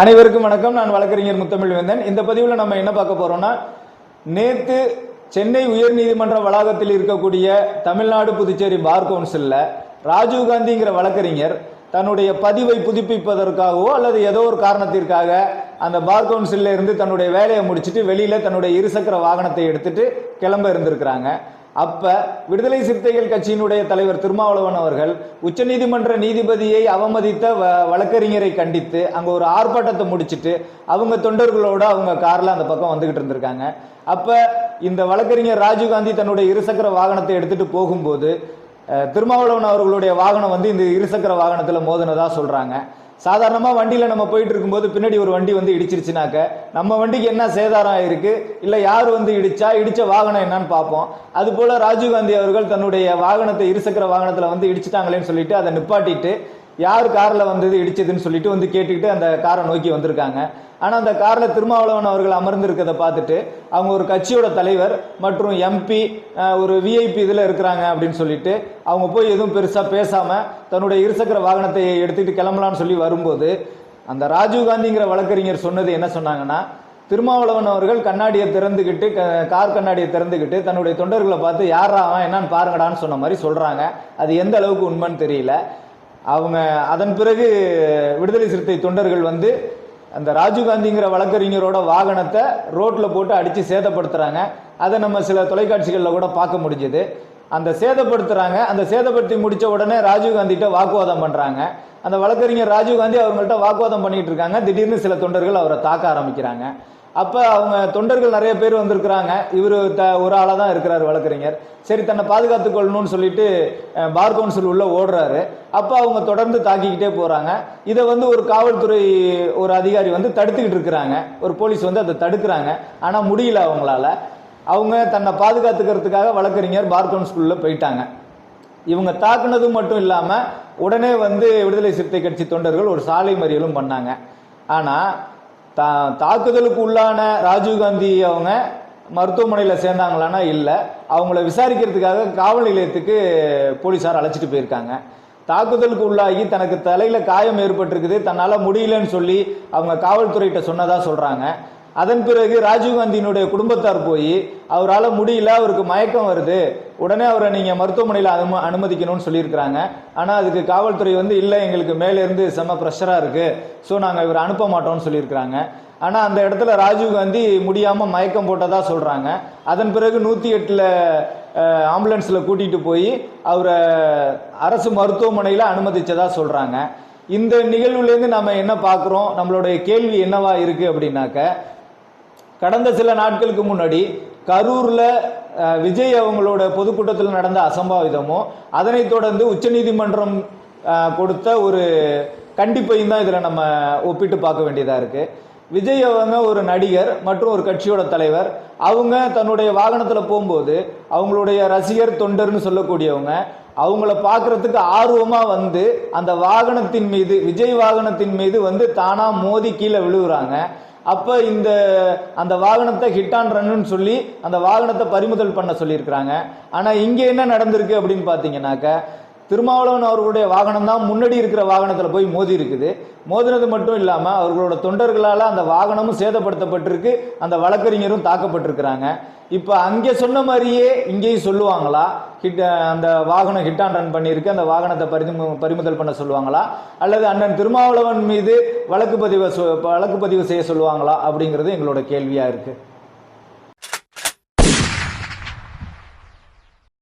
அனைவருக்கும் வணக்கம். நான் வழக்கறிஞர் முத்தமிழ் வேந்தன் இந்த பதிவில் நம்ம என்ன பார்க்க போறோம்னா நேற்று சென்னை உயர்நீதிமன்ற வளாகத்தில் இருக்கக்கூடிய தமிழ்நாடு புதுச்சேரி பார் கவுன்சிலில் ராஜீவ்காந்திங்கிற வழக்கறிஞர் தன்னுடைய பதிவை புதுப்பிப்பதற்காகவோ அல்லது ஏதோ ஒரு காரணத்திற்காக அந்த பார் கவுன்சில்ல இருந்து தன்னுடைய வேலையை முடிச்சிட்டு வெளியில் தன்னுடைய இருசக்கர வாகனத்தை எடுத்துட்டு கிளம்ப இருந்திருக்கிறாங்க. அப்ப விடுதலை சிறுத்தைகள் கட்சியினுடைய தலைவர் திருமாவளவன் அவர்கள் உச்சநீதிமன்ற நீதிபதியை அவமதித்த வ- வழக்கறிஞரை கண்டித்து அங்க ஒரு ஆர்ப்பாட்டத்தை முடிச்சிட்டு அவங்க தொண்டர்களோட அவங்க கார்ல அந்த பக்கம் வந்துகிட்டு இருந்திருக்காங்க. அப்ப இந்த வழக்கறிஞர் ராஜீவ்காந்தி தன்னுடைய இருசக்கர வாகனத்தை எடுத்துட்டு போகும்போது திருமாவளவன் அவர்களுடைய வாகனம் வந்து இந்த இருசக்கர வாகனத்துல மோதினதா சொல்றாங்க. சாதாரணமாக வண்டியில் நம்ம போயிட்டு இருக்கும்போது பின்னாடி ஒரு வண்டி வந்து இடிச்சிருச்சுனாக்க நம்ம வண்டிக்கு என்ன சேதாரம் இருக்கு? இல்லை யார் வந்து இடிச்சா இடித்த வாகனம் என்னன்னு பார்ப்போம். அதுபோல் ராஜீவ்காந்தி அவர்கள் தன்னுடைய வாகனத்தை இருசக்கர வாகனத்தில் வந்து இடிச்சிட்டாங்களேன்னு சொல்லிட்டு அதை நிப்பாட்டிட்டு யார் காரில் வந்தது இடிச்சதுன்னு சொல்லிட்டு வந்து கேட்டுக்கிட்டு அந்த காரை நோக்கி வந்திருக்காங்க. ஆனால் அந்த காரில் திருமாவளவன் அவர்கள் அமர்ந்திருக்கதை பார்த்துட்டு அவங்க ஒரு கட்சியோட தலைவர் மற்றும் எம்பி ஒரு விஐபி இதில் இருக்கிறாங்க அப்படின்னு சொல்லிட்டு அவங்க போய் எதுவும் பெருசாக பேசாமல் தன்னுடைய இருசக்கர வாகனத்தை எடுத்துக்கிட்டு கிளம்பலான்னு சொல்லி வரும்போது அந்த ராஜீவ்காந்திங்கிற வழக்கறிஞர் சொன்னது என்ன சொன்னாங்கன்னா திருமாவளவன் அவர்கள் கண்ணாடியை திறந்துக்கிட்டு க- கார் கண்ணாடியை திறந்துக்கிட்டு தன்னுடைய தொண்டர்களை பார்த்து யாரா அவன் என்னன்னு பாருங்கடான்னு சொன்ன மாதிரி சொல்கிறாங்க அது எந்த அளவுக்கு உண்மைன்னு தெரியல. அவங்க அதன் பிறகு விடுதலை சிறுத்தை தொண்டர்கள் வந்து அந்த ராஜீவ்காந்திங்கிற வழக்கறிஞரோட வாகனத்தை ரோட்டில் போட்டு அடித்து சேதப்படுத்துகிறாங்க அதை நம்ம சில தொலைக்காட்சிகளில் கூட பார்க்க முடிஞ்சது. அந்த சேதப்படுத்துகிறாங்க அந்த சேதப்படுத்தி முடிச்ச உடனே ராஜீவ்காந்திகிட்ட வாக்குவாதம் பண்ணுறாங்க அந்த வழக்கறிஞர் ராஜீவ்காந்தி அவங்கள்ட்ட வாக்குவாதம் பண்ணிகிட்டு இருக்காங்க. திடீர்னு சில தொண்டர்கள் அவரை தாக்க ஆரம்பிக்கிறாங்க. அப்போ அவங்க தொண்டர்கள் நிறைய பேர் வந்திருக்கிறாங்க. இவர் த ஒரு ஆளாக தான் இருக்கிறார் வழக்கறிஞர். சரி தன்னை பாதுகாத்து கொள்ளணும்னு சொல்லிட்டு பார் கவுன்சில் உள்ளே ஓடுறாரு. அப்போ அவங்க தொடர்ந்து தாக்கிக்கிட்டே போகிறாங்க இதை வந்து ஒரு காவல்துறை ஒரு அதிகாரி வந்து தடுத்துக்கிட்டு இருக்கிறாங்க. ஒரு போலீஸ் வந்து அதை தடுக்கிறாங்க. ஆனால் முடியல அவங்களால. அவங்க தன்னை பாதுகாத்துக்கிறதுக்காக வழக்கறிஞர் பார் கவுன்சிலுள்ள போயிட்டாங்க. இவங்க தாக்குனது மட்டும் இல்லாமல் உடனே வந்து விடுதலை சிறுத்தை கட்சி தொண்டர்கள் ஒரு சாலை மறியலும் பண்ணாங்க. ஆனால் தா தாக்குதலுக்கு உள்ளான ராஜீவ்காந்தி அவங்க மருத்துவமனையில் சேர்ந்தாங்களான்னா இல்லை. அவங்கள விசாரிக்கிறதுக்காக காவல் நிலையத்துக்கு போலீஸார் அழைச்சிட்டு போயிருக்காங்க. தாக்குதலுக்கு உள்ளாகி தனக்கு தலையில் காயம் ஏற்பட்டிருக்குது. தன்னால் முடியலன்னு சொல்லி அவங்க காவல்துறையிட்ட சொன்னதாக சொல்கிறாங்க அதன் பிறகு ராஜீவ்காந்தியினுடைய குடும்பத்தார் போய் அவரால் முடியல அவருக்கு மயக்கம் வருது. உடனே அவரை நீங்கள் மருத்துவமனையில் அனும அனுமதிக்கணும்னு சொல்லியிருக்கிறாங்க. ஆனால் அதுக்கு காவல்துறை வந்து இல்லை எங்களுக்கு மேலேருந்து செம ப்ரெஷராக இருக்குது ஸோ நாங்கள் இவரை அனுப்ப மாட்டோம்னு சொல்லியிருக்கிறாங்க. ஆனால் அந்த இடத்துல ராஜீவ்காந்தி முடியாமல் மயக்கம் போட்டதாக சொல்கிறாங்க அதன் பிறகு நூற்றி எட்டில் ஆம்புலன்ஸில் கூட்டிகிட்டு போய் அவரை அரசு மருத்துவமனையில் அனுமதித்ததாக சொல்கிறாங்க இந்த நிகழ்வுலேருந்து நம்ம என்ன பார்க்குறோம் நம்மளுடைய கேள்வி என்னவா இருக்குது அப்படின்னாக்க கடந்த சில நாட்களுக்கு முன்னாடி கரூரில் விஜய் அவங்களோட பொதுக்கூட்டத்தில் நடந்த அசம்பாவிதமும் அதனைத் தொடர்ந்து உச்சநீதிமன்றம் கொடுத்த ஒரு கண்டிப்பையும் தான் இதில் நம்ம ஒப்பிட்டு பார்க்க வேண்டியதாக இருக்குது விஜய் அவங்க ஒரு நடிகர் மற்றும் ஒரு கட்சியோட தலைவர். அவங்க தன்னுடைய வாகனத்தில் போகும்போது அவங்களுடைய ரசிகர் தொண்டர்னு சொல்லக்கூடியவங்க அவங்கள பார்க்குறதுக்கு ஆர்வமாக வந்து அந்த வாகனத்தின் மீது விஜய் வாகனத்தின் மீது வந்து தானாக மோதி கீழே விழுகுறாங்க. அப்போ இந்த அந்த வாகனத்தை ஹிட் ஆன் ரன்னு சொல்லி அந்த வாகனத்தை பறிமுதல் பண்ண சொல்லியிருக்கிறாங்க. ஆனால் இங்கே என்ன நடந்திருக்கு அப்படின்னு பார்த்தீங்கன்னாக்க திருமாவளவன் அவர்களுடைய வாகனம் தான் முன்னாடி இருக்கிற வாகனத்தில் போய் மோதி இருக்குது. மோதினது மட்டும் இல்லாமல் அவர்களோட தொண்டர்களால் அந்த வாகனமும் சேதப்படுத்தப்பட்டிருக்கு. அந்த வழக்கறிஞரும் தாக்கப்பட்டிருக்கிறாங்க. இப்போ அங்கே சொன்ன மாதிரியே இங்கேயும் சொல்லுவாங்களா? ஹிட் அந்த வாகனம் ஹிட் அண்ட் ரன் பண்ணியிருக்கு. அந்த வாகனத்தை பறிமு பறிமுதல் பண்ண சொல்லுவாங்களா? அல்லது அண்ணன் திருமாவளவன் மீது வழக்கு பதிவு சொ- வழக்கு பதிவு செய்ய சொல்லுவாங்களா? அப்படிங்கிறது எங்களோட கேள்வியாக இருக்குது